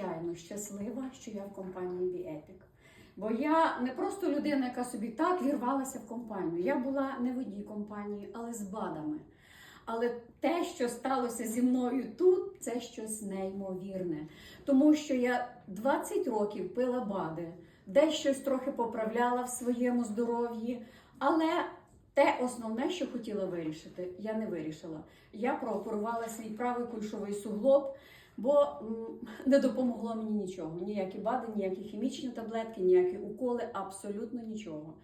надзвичайно щаслива, що я в компанії Біепік. Бо я не просто людина, яка собі так вірвалася в компанію. Я була не в одній компанії, але з БАДами. Але те, що сталося зі мною тут, це щось неймовірне. Тому що я 20 років пила БАДи, десь щось трохи поправляла в своєму здоров'ї, але те основне, що хотіла вирішити, я не вирішила. Я прооперувала свій правий кульшовий суглоб, бо не допомогло мені нічого. Ніякі БАДи, ніякі хімічні таблетки, ніякі уколи, абсолютно нічого.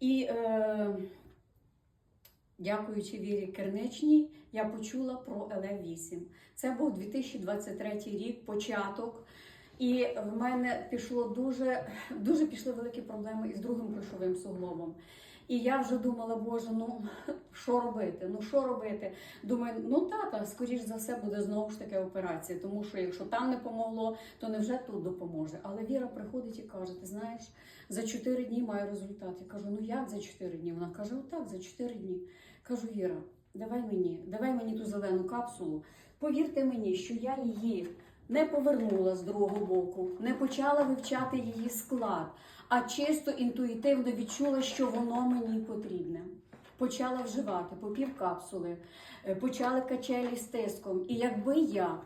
І е, дякуючи Вірі Керничній, я почула про ЛФ-8. Це був 2023 рік, початок. І в мене пішло дуже, дуже пішли великі проблеми із другим кульшовим суглобом. І я вже думала, Боже, ну що робити? Ну що робити? Думаю, ну тата, скоріш за все, буде знову ж таки операція, тому що якщо там не помогло, то невже тут допоможе. Але Віра приходить і каже: Ти знаєш, за 4 дні маю результат. Я кажу, ну як за 4 дні? Вона каже, отак, за 4 дні. Кажу, Віра, давай мені, давай мені ту зелену капсулу. Повірте мені, що я її не повернула з другого боку, не почала вивчати її склад, а чисто інтуїтивно відчула, що воно мені потрібне. Почала вживати по пів капсули, е, почали качелі з тиском. І якби я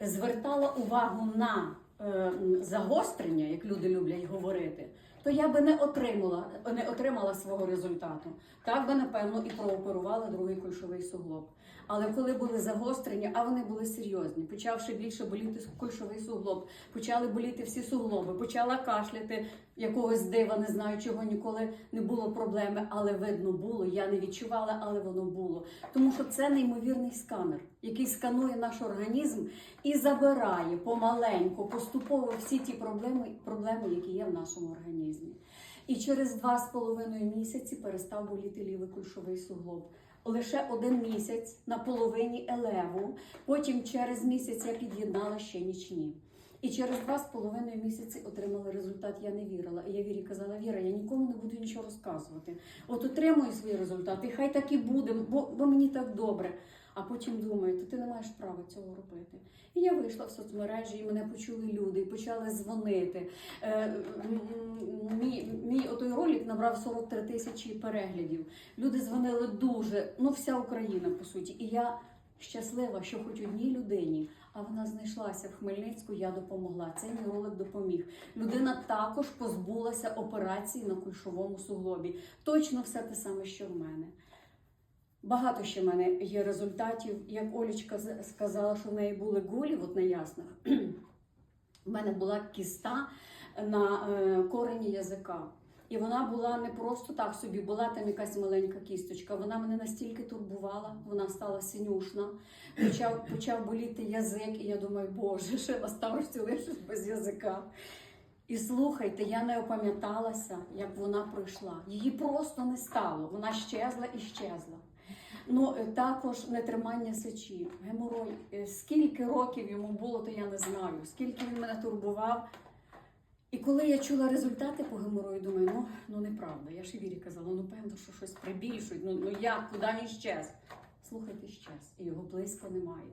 звертала увагу на е, загострення, як люди люблять говорити, то я би не отримала, не отримала свого результату. Так би, напевно, і прооперувала другий кульшовий суглоб. Але коли були загострення, а вони були серйозні, почавши більше боліти кульшовий суглоб, почали боліти всі суглоби, почала кашляти якогось дива, не знаю чого ніколи не було проблеми, але видно було. Я не відчувала, але воно було. Тому що це неймовірний сканер, який сканує наш організм і забирає помаленьку, поступово всі ті проблеми, проблеми, які є в нашому організмі. І через два з половиною місяці перестав боліти лівий кульшовий суглоб. Лише один місяць на половині елеву. Потім через місяць я під'єднала ще нічні. І через два з половиною місяці отримала результат. Я не вірила. І я Вірі казала, Віра, я нікому не буду нічого розказувати. От отримую свій результат, і хай так і буде, бо, бо мені так добре. А потім думаю, то ти не маєш права цього робити. І я вийшла в соцмережі, і мене почули люди, і почали дзвонити. Е, Мій, мій отой ролик набрав 43 тисячі переглядів. Люди дзвонили дуже, ну вся Україна по суті. І я щаслива, що хоч одній людині, а вона знайшлася в Хмельницьку, я допомогла. Цей мій ролик допоміг. Людина також позбулася операції на кульшовому суглобі. Точно все те саме, що в мене. Багато ще в мене є результатів. Як Олічка сказала, що в неї були гулі, от на яснах. У мене була кіста на е, корені язика. І вона була не просто так собі, була там якась маленька кісточка. Вона мене настільки турбувала, вона стала синюшна, почав, почав боліти язик, і я думаю, боже, ще на старості лишусь без язика. І слухайте, я не опам'яталася, як вона пройшла. Її просто не стало. Вона щезла і щезла. Ну, е, також нетримання сечі, геморой. Е, Скільки років йому було, то я не знаю. Скільки він мене турбував. І коли я чула результати по геморою, думаю, ну, ну неправда. Я ж і Вірі казала, ну певно, що щось прибільшують. Ну, ну як, куди він щез? Слухайте, щез, і його близько немає.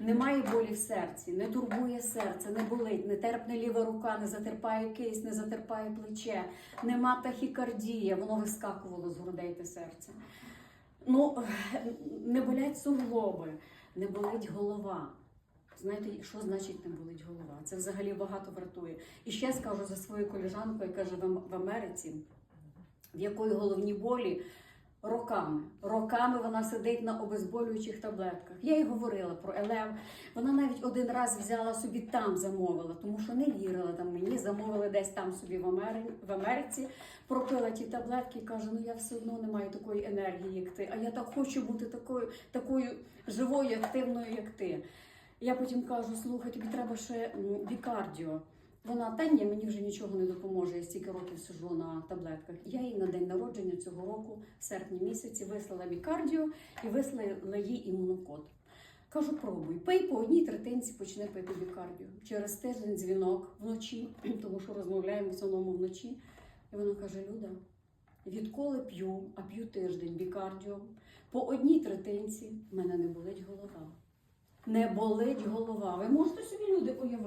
Немає болі в серці, не турбує серце, не болить, не терпне ліва рука, не затерпає кисть, не затерпає плече, нема тахікардія, воно вискакувало з грудей те серце. Ну, не болять суглоби, не болить голова. Знаєте, що значить не болить голова? Це взагалі багато вартує. І ще скажу за свою коліжанку, яка живе в Америці, в якої головні болі роками. Роками вона сидить на обезболюючих таблетках. Я їй говорила про Елев. Вона навіть один раз взяла собі там, замовила, тому що не вірила там мені. Замовила десь там собі в, Амери... в Америці, пропила ті таблетки і каже: ну я все одно не маю такої енергії, як ти. А я так хочу бути такою, такою живою, активною, як ти. Я потім кажу: слухай, тобі треба ще бікардіо. Вона та ні, мені вже нічого не допоможе. Я стільки років сижу на таблетках. Я їй на день народження цього року, в серпні місяці, вислала бікардіо і вислала їй імунокод. Кажу, пробуй, пий по одній третинці, почни пити бікардіо. Через тиждень дзвінок вночі, тому що розмовляємо в основному вночі. І вона каже: Люда, відколи п'ю, а п'ю тиждень бікардіо, по одній третинці в мене не болить голова. Не болить голова. Ви можете собі люди уявити?